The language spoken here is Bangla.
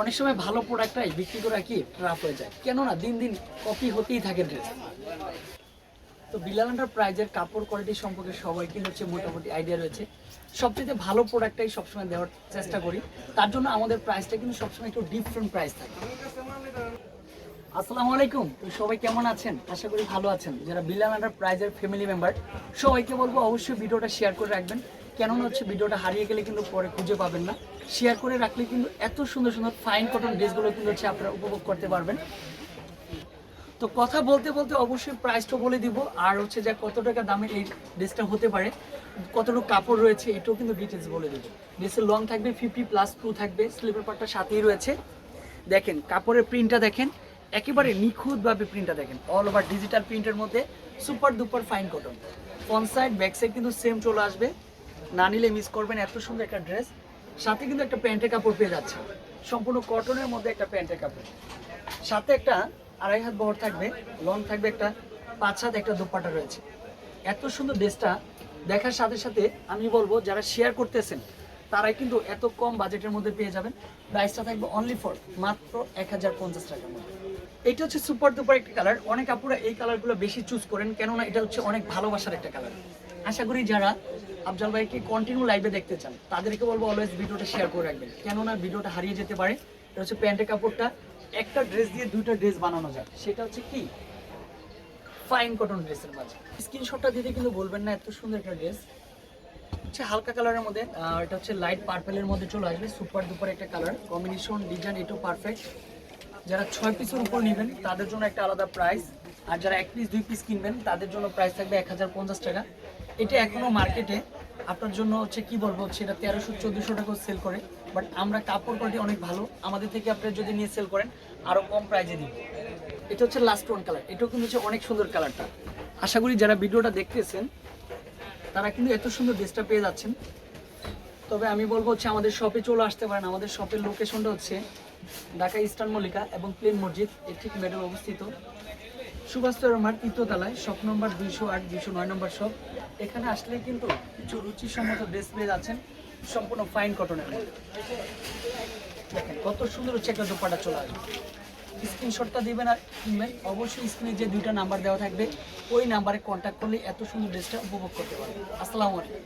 অনেক সময় ভালো প্রোডাক্টটাই বিক্রি করা কি ট্রাপ হয়ে যায়। কেননা দিন দিন কপি হতেই থাকে ড্রেস তো বিলাল প্রাইজের কাপড় কোয়ালিটি সম্পর্কে সবাই সবাইকে হচ্ছে মোটামুটি আইডিয়া রয়েছে। সবচেয়ে ভালো প্রোডাক্টটাই সবসময় দেওয়ার চেষ্টা করি। তার জন্য আমাদের প্রাইসটা কিন্তু সবসময় একটু ডিফারেন্ট প্রাইস থাকে। আসসালামু আলাইকুম। তো সবাই কেমন আছেন? আশা করি ভালো আছেন। যারা বিলাল আন্ডার প্রাইজের ফ্যামিলি মেম্বার সবাইকে বলব অবশ্যই ভিডিওটা শেয়ার করে রাখবেন। কেননা হচ্ছে ভিডিওটা হারিয়ে গেলে কিন্তু পরে খুঁজে পাবেন না। শেয়ার করে রাখলে কিন্তু এত সুন্দর সুন্দর ফাইন কটন ড্রেসগুলো কিন্তু হচ্ছে আপনারা উপভোগ করতে পারবেন। তো কথা বলতে বলতে অবশ্যই প্রাইসটা বলে দিব। আর হচ্ছে যে কত টাকা দামের এই ড্রেসটা হতে পারে, কতটুকু কাপড় রয়েছে এটাও কিন্তু ডিটেলস বলে দেবো। ড্রেসের লং থাকবে ফিফটি প্লাস টু থাকবে স্লিপার পার্টটা সাথেই রয়েছে। দেখেন, কাপড়ের প্রিন্টটা দেখেন, একেবারে নিখুঁতভাবে প্রিন্টটা দেখেন অল ওভার ডিজিটাল প্রিন্টের মধ্যে super duper fine cotton front side back side কিন্তু সেম চলে আসবে। না নিলে মিস করবেন এত সুন্দর একটা ড্রেস সাথে কিন্তু একটা প্যান্টের কাপড় পেয়ে যাচ্ছে সম্পূর্ণ কটনের মধ্যে একটা প্যান্টের কাপড়। সাথে একটা আড়াই হাত বহর থাকবে লং থাকবে একটা, পাঁচ হাত একটা দুপাটা রয়েছে। এত সুন্দর ড্রেসটা দেখার সাথে সাথে আমি বলব, যারা শেয়ার করতেছেন, তারাই কিন্তু এত কম বাজেটের মধ্যে পেয়ে যাবেন। প্রাইসটা থাকবে অনলি ফর মাত্র এক হাজার পঞ্চাশ টাকার মধ্যে। এটা হচ্ছে সুপার দুপার একটা কালার অনেক আপুরা এই কালারগুলো বেশি চুজ করেন, কেননা এটা হচ্ছে অনেক ভালোবাসার একটা কালার আশা করি যারা আফজাল ভাইকে কন্টিনিউ লাইভে দেখতে চান, তাদেরকে বলব অলওয়েজ ভিডিওটা শেয়ার করে রাখবেন। কেননা ভিডিওটা হারিয়ে যেতে পারে, এটা হচ্ছে প্যান্টের কাপড়টা। একটা ড্রেস দিয়ে দুইটা ড্রেস বানানো যায়, সেটা হচ্ছে কি? ফাইন কটন ড্রেসের মাঝে। স্ক্রিনশটটা দিতে কিন্তু বলবেন না, এত সুন্দর একটা ড্রেস হচ্ছে হালকা কালারের মধ্যে, আর এটা হচ্ছে লাইট পার্পেলের মধ্যে চলে আসবে সুপার দুপার একটা কালার কম্বিনেশন ডিজাইন এটাও পারফেক্ট যারা ছয় পিসের উপর নেবেন, তাদের জন্য একটা আলাদা প্রাইস আর যারা এক পিস দুই পিস কিনবেন, তাদের জন্য প্রাইস থাকবে এক হাজার পঞ্চাশ টাকা। এটা এখনও মার্কেটে আপনার জন্য হচ্ছে কি বলব, হচ্ছে এটা তেরোশো, চোদ্দোশো টাকা সেল করে। বাট আমরা কাপড় কোয়ালিটি অনেক ভালো। আমাদের থেকে আপনি যদি নিয়ে সেল করেন আরও কম প্রাইজে দিব। এটা হচ্ছে লাস্ট ওয়ান কালার এটাও কিন্তু হচ্ছে অনেক সুন্দর কালারটা আশা করি যারা ভিডিওটা দেখতেছেন, তারা কিন্তু এত সুন্দর ড্রেসটা পেয়ে যাচ্ছেন। তবে আমি বলব হচ্ছে আমাদের শপে চলে আসতে পারেন। আমাদের শপের লোকেশনটা হচ্ছে ঢাকা ইস্টার্ন মল্লিকা এবং প্লেন মসজিদ। এর ঠিক মেডেল অবস্থিত। সুভাষ মার তৃতীয়তলায় শপ নম্বর দুইশো আট, দুইশো নয় নম্বর শপ এখানে আসলে কিন্তু কিছু রুচিসম্মত ড্রেস পেয়ে যাচ্ছেন সম্পূর্ণ ফাইন কটনের দেখেন, কত সুন্দর হচ্ছে একটা দোপাটা চলে। আসবে স্ক্রিনশটটা দেবেন আর কিনবেন। অবশ্যই স্ক্রিনে যে দুইটা নাম্বার দেওয়া থাকবে, ওই নাম্বারে কন্ট্যাক্ট করলে এত সুন্দর ড্রেসটা উপভোগ করতে পারবেন। আসসালামু আলাইকুম।